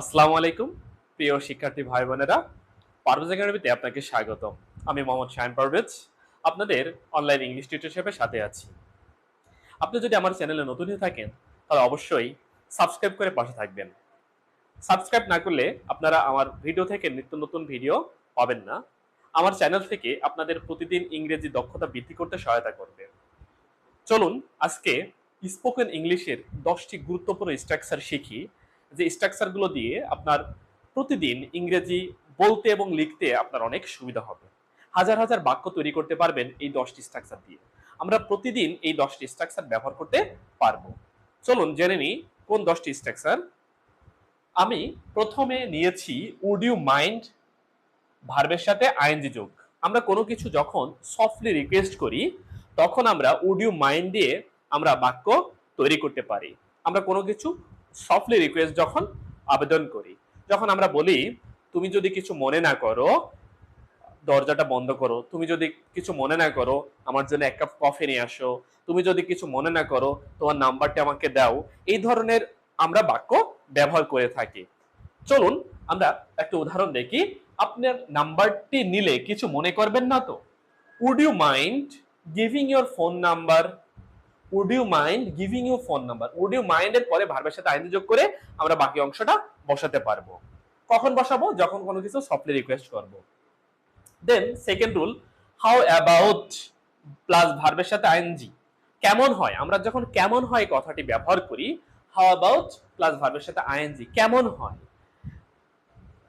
আসসালামু আলাইকুম, প্রিয় শিক্ষার্থী ভাই বোনেরা পারভেজ একাডেমিতে আপনাকে স্বাগত আমি মোহাম্মদ শাহিন পারভেজ, আপনাদের অনলাইন ইংলিশ টিউটর হিসেবে সাথে আছি। আপনি যদি আমার চ্যানেলে নতুন হয়ে থাকেন, তাহলে অবশ্যই সাবস্ক্রাইব করে পাশে থাকবেন। সাবস্ক্রাইব না করলে আপনারা আমার ভিডিও থেকে নিত্য নতুন ভিডিও পাবেন না। আমার চ্যানেল থেকে আপনাদের প্রতিদিন ইংরেজি দক্ষতা বৃদ্ধি করতে সহায়তা করবে। চলুন, আজকে স্পোকেন ইংলিশের দশটি গুরুত্বপূর্ণ স্ট্রাকচার শিখি। যে স্ট্রাকচারগুলো দিয়ে আপনার প্রতিদিন ইংরেজি বলতে এবং লিখতে আপনার অনেক সুবিধা হবে। হাজার হাজার বাক্য তৈরি করতে পারবেন এই দশটি স্ট্রাকচার দিয়ে। আমরা প্রতিদিন এই দশটি স্ট্রাকচার ব্যবহার করতে পারব। চলুন জেনে নিই কোন দশটি স্ট্রাকচার আমি প্রথমে নিয়েছি উড ইউ মাইন্ড ভার্বের সাথে আইএনজি যোগ। আমরা কোনো কিছু যখন সফটলি রিকোয়েস্ট করি, তখন আমরা উড ইউ মাইন্ড দিয়ে আমরা বাক্য তৈরি করতে পারি। আমরা কোনো কিছু সফটলি রিকোয়েস্ট যখন আবেদন করি। যখন আমরা বলি, তুমি যদি কিছু মনে না করো, দরজাটা বন্ধ করো। তুমি যদি কিছু মনে না করো, আমার জন্য এক কাপ কফি নিয়ে আসো। তুমি যদি কিছু মনে না করো, তোমার নাম্বারটা আমাকে দাও। এই ধরনের আমরা বাক্য ব্যবহার করে থাকি। চলুন, আমরা একটা উদাহরণ দেখি। আপনার নাম্বারটি নিলে কিছু মনে করবেন না তো? Would you mind giving your phone number would you mind giving you phone number would you mind এর পরে ভার্বের সাথে আইন যোগ করে আমরা বাকি অংশটা বসাতে পারব। কখন বসাবো? যখন কোনো কিছু সফটলি রিকোয়েস্ট করব। Then second rule how about plus ভার্বের সাথে আইএনজি কেমন হয়? আমরা যখন কেমন হয় কথাটি ব্যবহার করি হাউ অ্যাবাউট প্লাস ভার্বের সাথে আইএনজি কেমন হয়?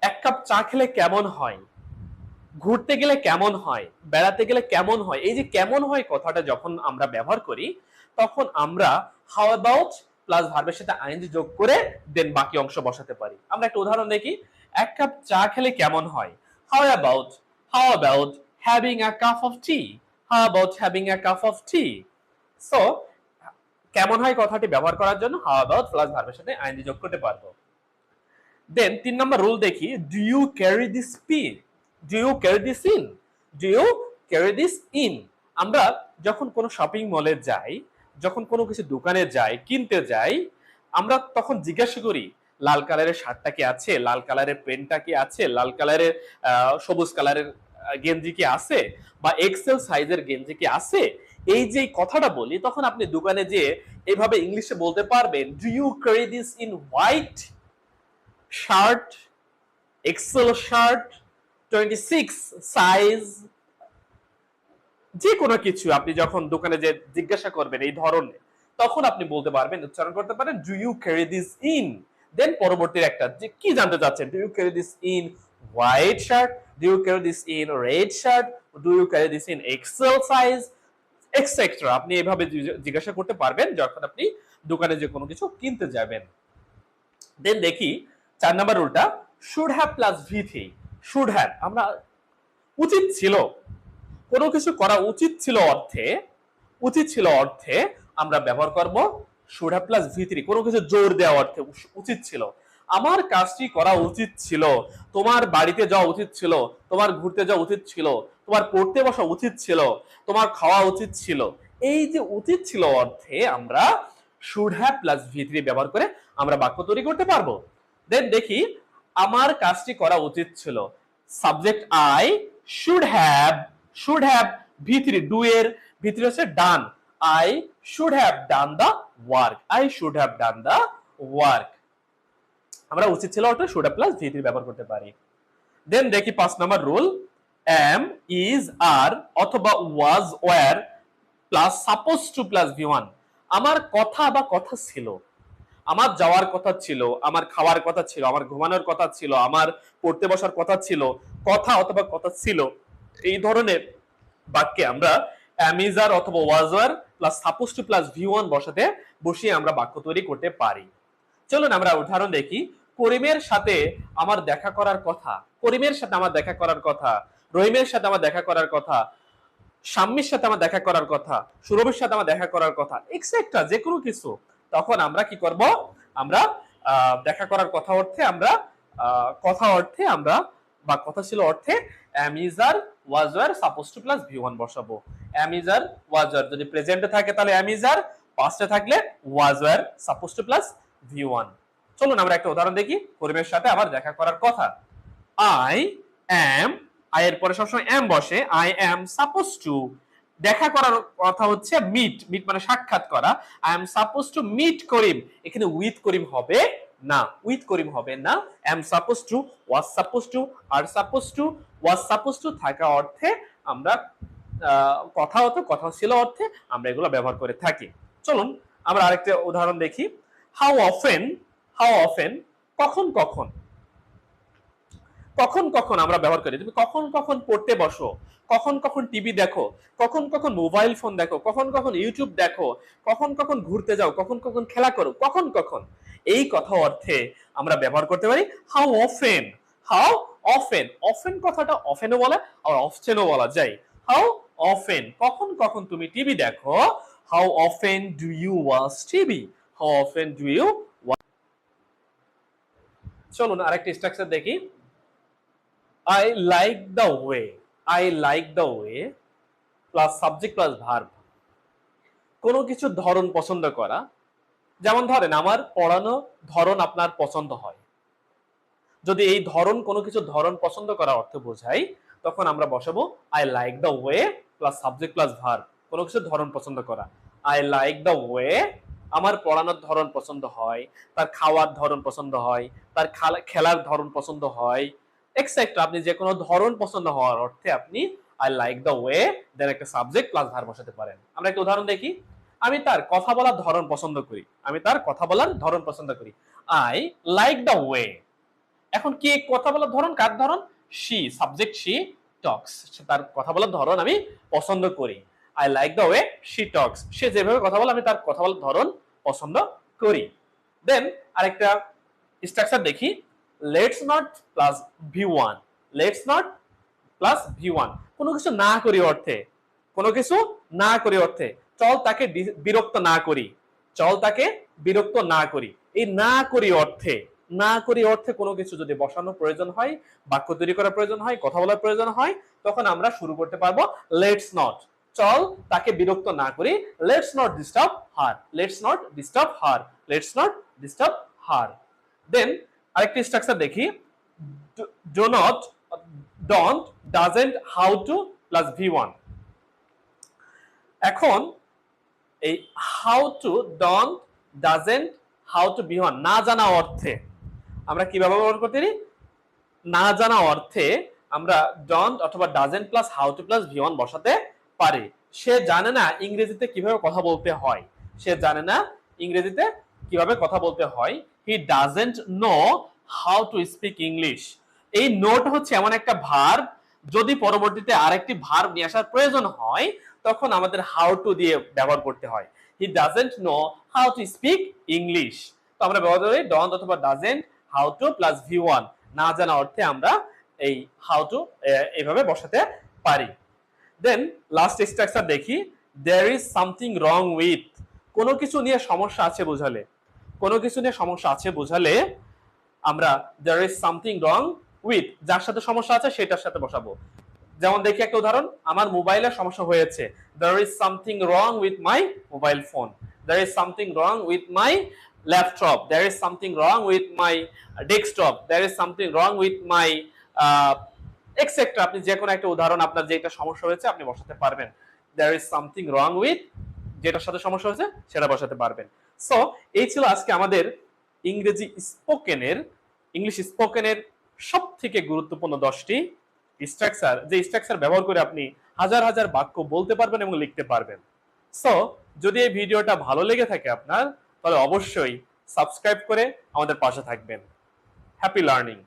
এক কাপ চা খেলে কেমন হয়? ঘুরতে গেলে কেমন হয়? বেড়াতে গেলে কেমন হয়? এই যে কেমন হয় কথাটা যখন আমরা ব্যবহার করি তখন আমরা হাউ অ্যাবাউট প্লাস ভার্বের সাথে আইএনজি যোগ করে দেন বাকি অংশ বসাতে পারি। আমরা একটা উদাহরণ দেখি। এক কাপ চা খেলে কেমন হয়? How about how about having a cup of tea how about having a cup of tea so কেমন হয় কথাটি ব্যবহার করার জন্য হাউ অ্যাবাউট প্লাস ভার্বের সাথে আইএনজি যোগ করতে পারব। দেন তিন নম্বর রুল দেখি। Do you carry this pin do you carry this in do you carry this in আমরা যখন কোনো শপিং মলে যাই যখন কোনো কিছু দোকানে যাই, কিনতে যাই, আমরা তখন জিজ্ঞাসা করি, লাল কালারের শার্টটা কি আছে? লাল কালারের পেনটা কি আছে? লাল কালারের সবুজ কালারের গেঞ্জি কি আছে? বা এক্সেল সাইজের গেঞ্জি কি আছে? এই যে কথাটা বলি, তখন আপনি দোকানে যেয়ে এইভাবে ইংলিশে বলতে পারবেন do you carry this in white shirt XL shirt twenty six size যে কোনো কিছু আপনি যখন দোকানে যে জিজ্ঞাসা করবেন এই ধরনের, তখন আপনি বলতে পারবেন, উচ্চারণ করতে পারেন do you carry this in then পরবর্তীর একটা, যে কি জানতে চাচ্ছেন do you carry this in white shirt do you carry this in red shirt do you carry this in XL size etcetera আপনি এভাবে জিজ্ঞাসা করতে পারবেন যখন আপনি দোকানে যে কোনো কিছু কিনতে যাবেন। দেন দেখি, চার number রুলটা should have plus V three should have আমরা, উচিত ছিল কোনো কিছু করা উচিত ছিল অর্থে, উচিত ছিল অর্থে আমরা ব্যবহার করব should have plus V three কোনো কিছু জোর দেওয়া অর্থে উচিত ছিল। আমার কাজটি করা উচিত ছিল, তোমার বাড়িতে যাওয়া উচিত ছিল, তোমার ঘুরতে যাওয়া উচিত ছিল, তোমার পড়তে বসা উচিত ছিল, তোমার খাওয়া উচিত ছিল। এই যে উচিত ছিল অর্থে আমরা should have plus V three ব্যবহার করে আমরা বাক্য তৈরি করতে পারব। দেন দেখি, আমার কাজটি করা উচিত ছিল। Subject I should have should have V three do এর ভিতরে হচ্ছে done I should have done the work I should have done the work আমরা উচিত ছিল অর্থে should have plus V three ব্যবহার করতে পারি। দেন দেখি পাঁচ number rule am is are অথবা was were plus suppose to plus V one আমার কথা বা কথা ছিল। আমার যাওয়ার কথা ছিল, আমার খাওয়ার কথা ছিল, আমার ঘুমানোর কথা ছিল, আমার পড়তে বসার কথা ছিল, কথা অথবা কথা ছিল এই ধরনের বাক্যে আমরা অ্যামিজার অথবা was were plus suppose to plus V one বসাতে বসিয়ে আমরা বাক্য তৈরি করতে পারি। চলুন আমরা উদাহরণ দেখি। করিমের সাথে আমার দেখা করার কথা, করিমের সাথে আমার দেখা করার কথা, রহিমের সাথে আমার দেখা করার কথা সাম্যের সাথে আমার দেখা করার কথা, সুরভের সাথে আমার দেখা করার কথা এক্সেট্রা যে কোনো কিছু, তখন আমরা কি করব? আমরা দেখা করার কথা অর্থে আমরা কথা অর্থে আমরা বা কথা ছিল অর্থে am is are was were suppose to plus V one বসাবো। Am is are was were যদি প্রেজেন্টে থাকে তাহলে অ্যামিজার পাস্টে থাকলে was were suppose to plus V one চলুন আমরা একটা উদাহরণ দেখি, করিমের সাথে আবার দেখা করার কথা। আই অ্যাম আই এর পরে সবসময় এম বসে আই অ্যাম সাপোজ টু দেখা করার কথা হচ্ছে মিট মিট মানে সাক্ষাৎ করা। I am suppose to meet Karim. এখানে উইথ করিম হবে না উইথ করিম হবে না am suppose to was suppose to are suppose to was suppose to থাকা অর্থে আমরা কথা হতো, কথা ছিল অর্থে আমরা এগুলো ব্যবহার করে থাকি। চলুন, আমরা আরেকটা উদাহরণ দেখি। হাউ অফেন হাউ অফেন কখন কখন? কখন কখন আমরা ব্যবহার করি? তুমি কখন কখন পড়তে বসো? কখন কখন টিভি দেখো? কখন কখন মোবাইল ফোন দেখো? কখন কখন ইউটিউব দেখো? কখন কখন ঘুরতে যাও? কখন কখন খেলা করো? কখন কখন? এই কথা অর্থে আমরা ব্যবহার করতে পারি how often how often often কথাটা অফেনও বলা আর অফচেনও বলা যায়। হাউ অফেন কখন কখন তুমি টিভি দেখো how often do you watch TV how often do you চলুন আরেকটা স্ট্রাকচার দেখি। I like the way I like the way plus subject plus verb কোনো কিছুর ধরন পছন্দ করা যেমন ধরেন, আমার পড়ানো ধরন আপনার পছন্দ হয়। যদি এই ধরন কোনো কিছুর ধরন পছন্দ করার অর্থ বোঝাই, তখন আমরা বসাবো I like the way plus subject plus verb কোনো কিছুর ধরন পছন্দ করা। আই লাইক দ্য ওয়ে আমার পড়ানোর ধরন পছন্দ হয়, তার খাওয়ার ধরন পছন্দ হয়, তার খালা- খেলার ধরন পছন্দ হয় এক্সেট্রা আপনি যে কোনো ধরন পছন্দ হওয়ার অর্থে আপনি I like the way then একটা সাবজেক্ট প্লাস ভার বসাতে পারেন। আমরা একটা উদাহরণ দেখি। আমি তার কথা বলার ধরন পছন্দ করি। আমি তার কথা বলার ধরন পছন্দ করি। আই লাইক দ্য ওয়ে এখন কি কথা বলার ধরন? কার ধরন? শি সাবজেক্ট শি টক্স তার কথা বলার ধরন আমি পছন্দ করি। I like the way she talks সে যেভাবে কথা বলে, আমি তার কথা বলার ধরন পছন্দ করি। দেন আরেকটা স্ট্রাকচার দেখি। Let's not plus V one let's not plus V one কোনো কিছু না করি অর্থে, কোনো কিছু না করি অর্থে চল তাকে বিরক্ত না করি। চল তাকে বিরক্ত না করি। এই না করি অর্থে, না করি অর্থে কোনো কিছু যদি বসানোর প্রয়োজন হয়, বাক্য তৈরি করার প্রয়োজন হয়, কথা বলার প্রয়োজন হয়, তখন আমরা শুরু করতে পারব লেটস নট। চল তাকে বিরক্ত না করি, let's not disturb her, let's not disturb her, let's not disturb her. Then আরেকটি স্ট্রাকচার দেখি। Do not, don't, doesn't how to plus V one. এখন এই how to don't doesn't how to V one না জানা অর্থে। আমরা কীভাবে ব্যবহার করতে পারি? না জানা অর্থে আমরা ডন্ট অথবা doesn't plus how to plus one বসাতে পারি। সে জানে না ইংরেজিতে কীভাবে কথা বলতে হয়। সে জানে না ইংরেজিতে কীভাবে কথা বলতে হয়। He doesn't know how to speak English এই নোট হচ্ছে এমন একটা ভার্ব যদি পরবর্তীতে আরেকটি ভার্ব নিয়ে আসার প্রয়োজন হয় তখন আমাদের হাউ টু দিয়ে ব্যবহার করতে হয়। He doesn't know how to speak English তো আমরা ব্যবহার করি ডন্ট অথবা doesn't how to plus V one না জানা অর্থে আমরা এই হাউ টু এইভাবে বসাতে পারি। দেন লাস্ট স্ট্রাকচার দেখি। There is something wrong with কোনো কিছু নিয়ে সমস্যা আছে বোঝালে। কোনো কিছু নিয়ে সমস্যা আছে বোঝালে আমরা there is something wrong with যার সাথে সমস্যা আছে সেটার সাথে বসাবো। যেমন দেখি একটা উদাহরণ, আমার মোবাইলের সমস্যা হয়েছে। There is something wrong with my mobile phone there is something wrong with my laptop there is something wrong with my desktop there is something wrong with my etcetera আপনি যে কোনো একটা উদাহরণ আপনার যে একটা সমস্যা হয়েছে, আপনি বসাতে পারবেন। There is something wrong with যেটার সাথে সমস্যা হয়েছে, সেটা বসাতে পারবেন। সো এই ছিল আজকে আমাদের ইংরেজি স্পোকেনের ইংলিশ স্পোকেনের সব থেকে গুরুত্বপূর্ণ দশটি স্ট্রাকচার যে স্ট্রাকচার ব্যবহার করে আপনি হাজার হাজার বাক্য বলতে পারবেন এবং লিখতে পারবেন। সো যদি এই ভিডিওটা ভালো লেগে থাকে আপনার, তাহলে অবশ্যই সাবস্ক্রাইব করে আমাদের পাশে থাকবেন। Happy learning